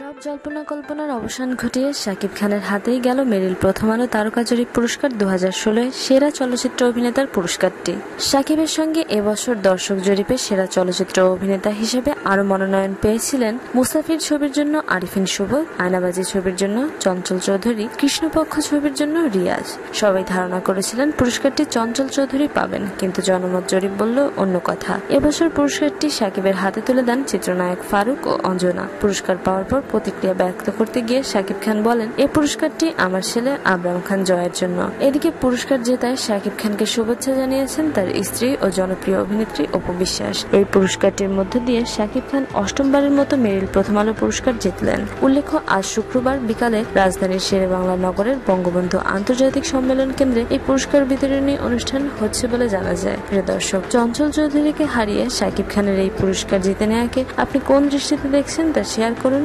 সব জল্পনা কল্পনার অবসান ঘটিয়ে শাকিব খানের হাতেই গেল মেরিল প্রথম আলো তারকা জরিপ পুরস্কার দু হাজার ষোলোয় সেরা চলচ্চিত্র অভিনেতার পুরস্কারটি। শাকিবের সঙ্গে এবছর দর্শক জরিপে সেরা চলচ্চিত্র অভিনেতা হিসেবে আরও মনোনয়ন পেয়েছিলেন মুসাফির ছবির জন্য আরিফিন শুভ, আয়নাবাজি ছবির জন্য চঞ্চল চৌধুরী, কৃষ্ণপক্ষ ছবির জন্য রিয়াজ। সবাই ধারণা করেছিলেন পুরস্কারটি চঞ্চল চৌধুরী পাবেন, কিন্তু জনমত জরিপ বলল অন্য কথা। এবছর পুরস্কারটি শাকিবের হাতে তুলে দেন চিত্রনায়ক ফারুক ও অঞ্জনা। পুরস্কার পাওয়ার পর প্রতিক্রিয়া ব্যক্ত করতে গিয়ে শাকিব খান বলেন এই পুরস্কারটি আমার ছেলে আবরাম খান জয়ের জন্য। এদিকে পুরস্কার জেতায় শাকিব খানকে শুভেচ্ছা জানিয়েছেন তার স্ত্রী ও জনপ্রিয় অভিনেত্রী অপু বিশ্বাস। এই পুরস্কারটির মধ্য দিয়ে শাকিব খান অষ্টমবারের মতো মেরিল প্রথম আলো পুরস্কার জিতলেন। উল্লেখ্য, আজ শুক্রবার বিকালে রাজধানীর শেরে বাংলা নগরের বঙ্গবন্ধু আন্তর্জাতিক সম্মেলন কেন্দ্রে এই পুরস্কার বিতরণী অনুষ্ঠান হচ্ছে বলে জানা যায়। প্রিয় দর্শক, চঞ্চল চৌধুরীকে হারিয়ে শাকিব খানের এই পুরস্কার জিতে নেওয়াকে আপনি কোন দৃষ্টিতে দেখছেন তা শেয়ার করুন।